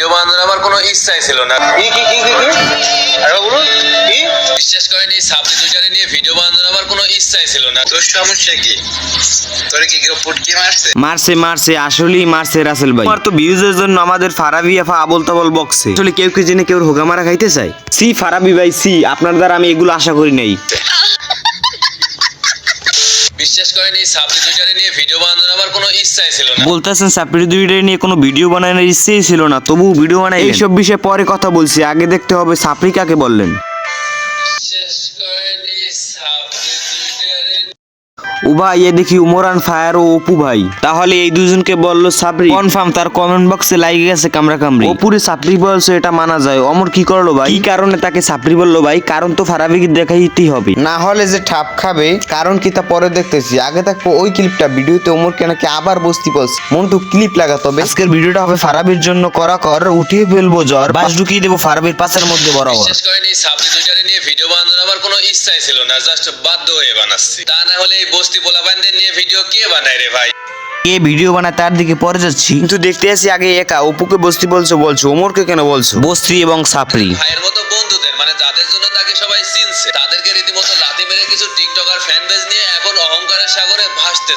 Video বানানোর আমার কোনো ইচ্ছাই ছিল না। কি কি কি কি কি বলুন কি বিশ্বাস করেন এই সাবজেক্ট নিয়ে ভিডিও বানানোর আমার কোনো ইচ্ছাই ছিল না। তোর সমস্যা কি? তোর কি কেউ পুটকি মারছে? মারছে মারছে আসলেই মারছে রাসেল ভাই। আমার তো ভিউজের জন্য আমাদের ফারাবি আফা আবল তাবল বকছে। আসলে কেউ কি জেনে কেউ হোগা মারা খাইতে চায়? সি ফারাবি ভাই সি। আপনার দ্বারা আমি এগুলো আশা করি নাই। বিশ্বাস করেন এই নিয়ে ভিডিও বানানোর আমার কোনো ইচ্ছাই ছিল না। বলতেছেন নিয়ে কোনো ভিডিও বানানোর ইচ্ছেই ছিল না তবু ভিডিও বানাই এইসব বিষয়ে পরে কথা বলছি আগে দেখতে হবে সাপ্রি কাকে বললেন। বিশ্বাস করেন এই ও ভাই এ দেখি উমরান ফায়ার ও অপু ভাই। তাহলে এই দুজনকে বলল সাপরি কনফার্ম তার কমেন্ট বক্সে লাইগে গেছে কামরা কামড়ি। অপুরে সাপরি বলছে এটা মানা যায়। অমর কি করল ভাই? কি কারণে তাকে সাপরি বলল ভাই? কারণ তো ফারাবিকে দেখাইতেই হবে। না হলে যে ঠাপ খাবে কারণ কি তা পরে দেখতেছি। আগে থাকব ওই ক্লিপটা ভিডিওতে ওমর কেনাকে আবার বসতি বলছে। মন্টু ক্লিপ লাগাতে হবে আজকের ভিডিওটা হবে ফারাবির জন্য করা কর উঠিয়ে ফেলব জ্বর বাস। ঢুকিয়ে দেবো ফারাবির পাশের মধ্যে বরাবর। বিশ্বাস করেন এই সাবজেক্ট দুইটারে নিয়ে ভিডিও বানানোর আমার কোনো ইচ্ছাই ছিল না জাস্ট বাধ্য হয়ে বানাচ্ছি। তা না হলে এই বস্তি পোলাপানদের নিয়ে ভিডিও কে বানায় রে ভাই? কে ভিডিও বানায় তার দিকে পরে যাচ্ছি। কিন্তু দেখতে আসি আগে একা অপুকে বস্তি বলছো বলছো ওমরকে কেন বলছো? বস্তি এবং সাপরি ভাইয়ের মতো বন্ধুদের মানে যাদের জন্য তাকে সবাই চিনছে তাদেরকে রীতিমতো লাথি মেরে কিছু টিকটকার ফ্যান বেজ নিয়ে এখন অহংকারের সাগরে ভাসতে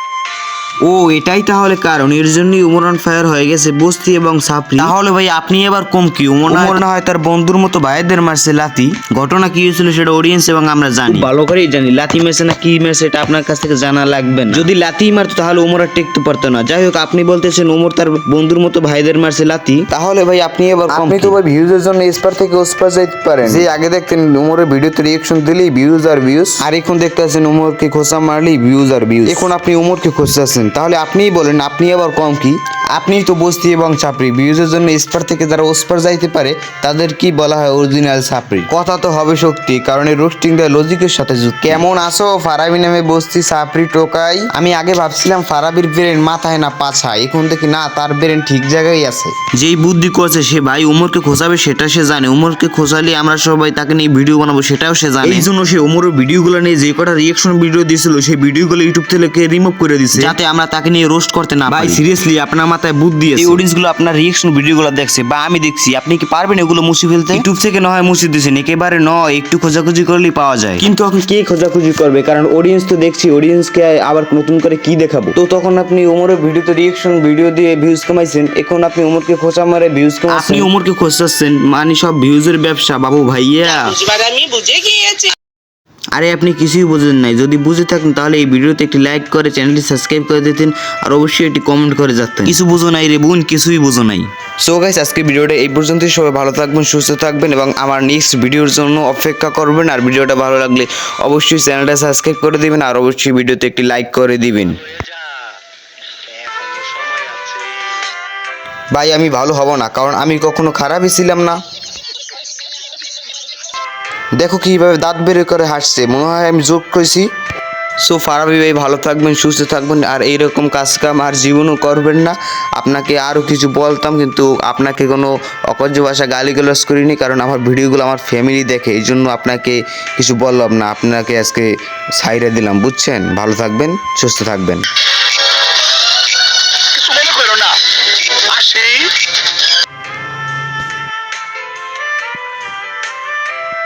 ও এটাই তাহলে কারণ। এর জন্যই উমরান ফায়ার হয়ে গেছে বস্তি এবং সাপরি তাহলে ভাই আপনি এবার কম কি? উমর না হয় তার বন্ধুর মতো ভাইদের মারছে লাতি ঘটনা কি হয়েছিল সেটা অডিয়েন্স এবং আমরা জানি। ভালো করেই জানি লাতি মেসে না কি মেসে এটা আপনার কাছ থেকে জানা লাগবে না। যদি লাতি মারতো তাহলে উমর আর টেকতে পারতো না। যাই হোক আপনি বলতেছেন উমর তার বন্ধুর মতো ভাইদের মারছে লাতি তাহলে ভাই আপনি এবার কম আপনি? তো ভাই ভিউজের জন্য এসপার থেকে ওসপার যাইতে পারেন। যে আগে দেখতেন উমরের ভিডিওতে রিয়েকশন দিলেই ভিউজ আর ভিউজ আর এখন দেখতে আছেন উমরকে খোসা মারলেই ভিউজ আর ভিউজ এখন আপনি উমরকে খোঁজতেছেন তাহলে আপনিই বলেন আপনি আবার কম কি? আপনি তো বস্তি এবং চাপড়ি ভিউজের জন্য স্পার থেকে যারা ওসপার যাইতে পারে তাদের কি বলা হয় অরিজিনাল চাপড়ি কথা তো হবে শক্তি কারণ এই রোস্টিং দেয় লজিকের সাথে যুক্ত। কেমন আছো? ফারাবি নামে বস্তি চাপড়ি টোকাই? আমি আগে ভাবছিলাম ফারাবির ব্রেন মাথায় না পাছায় এখন দেখি না তার ব্রেন ঠিক জায়গায় আছে। যেই বুদ্ধি করছে সে ভাই উমরকে খোঁচাবে সেটা সে জানে। উমরকে খোঁচালে আমরা সবাই তাকে নিয়ে ভিডিও বানাবো সেটাও সে জানে। এই জন্য সে উমরের ভিডিওগুলো নিয়ে যে কটা রিয়েকশন ভিডিও দিয়েছিল সেই ভিডিওগুলো ইউটিউব থেকে রিমুভ করে দিছে। যাতে আমরা তাকে নিয়ে রোস্ট করতে না ভাই সিরিয়াসলি আপনার মাথায় বুদ্ধি আছে এই অডিয়েন্সগুলো আপনার রিয়েকশন ভিডিওগুলো দেখছে বা আমি দেখছি আপনি কি পারবেন এগুলো মুছে ফেলতে? ইউটিউব থেকে না হয় মুছে দিয়েছেন। একেবারে নয় একটু খোঁজাখুঁজি করলেই পাওয়া যায়। কিন্তু এখন কে খোঁজাখুঁজি করবে? কারণ অডিয়েন্স তো দেখছি অডিয়েন্সকে আবার নতুন করে কি দেখাবো? তো তখন আপনি উমরের ভিডিওতে রিয়েকশন ভিডিও দিয়ে ভিউজ কমাইছেন। এখন আপনি ওমরকে খোঁচা মারে ভিউজ কমাচ্ছেন। আপনি উমরকে খোঁচাচ্ছেন মানে সব ভিউজের ব্যবসা বাবু ভাইয়া। আমি বুঝে গিয়েছি। আরে আপনি কিছুই বুঝেন নাই। যদি বুঝে থাকেন তাহলে এই ভিডিওতে একটি লাইক করে চ্যানেলটি সাবস্ক্রাইব করে দিতেন আর অবশ্যই একটি কমেন্ট করে যেতেন কিছু বুঝো নাই রে বোন কিছুই বুঝো নাই। সো গাইস আজকে ভিডিওটা এই পর্যন্তই। সবাই ভালো থাকবেন সুস্থ থাকবেন এবং আমার নেক্সট ভিডিওর জন্য অপেক্ষা করবেন। আর ভিডিওটা ভালো লাগলে অবশ্যই চ্যানেলটা সাবস্ক্রাইব করে দিবেন আর অবশ্যই ভিডিওতে একটি লাইক করে দিবেন। ভাই আমি ভালো হব না কারণ আমি কখনো খারাপই ছিলাম না। দেখো কীভাবে দাঁত বের করে হাসছে মনে হয় আমি যোগ করেছি। সো ফারাবি ভাই ভালো থাকবেন, সুস্থ থাকবেন, আর এইরকম কাজকাম আর জীবনও করবেন না। আপনাকে আরও কিছু বলতাম, কিন্তু আপনাকে কোনো অকর্য ভাষা গালিগালাজ করিনি, কারণ আমার ভিডিওগুলো আমার ফ্যামিলি দেখে, এই জন্য আপনাকে কিছু বললাম না। আপনাকে আজকে সাইরে দিলাম, বুঝছেন? ভালো থাকবেন, সুস্থ থাকবেন। না।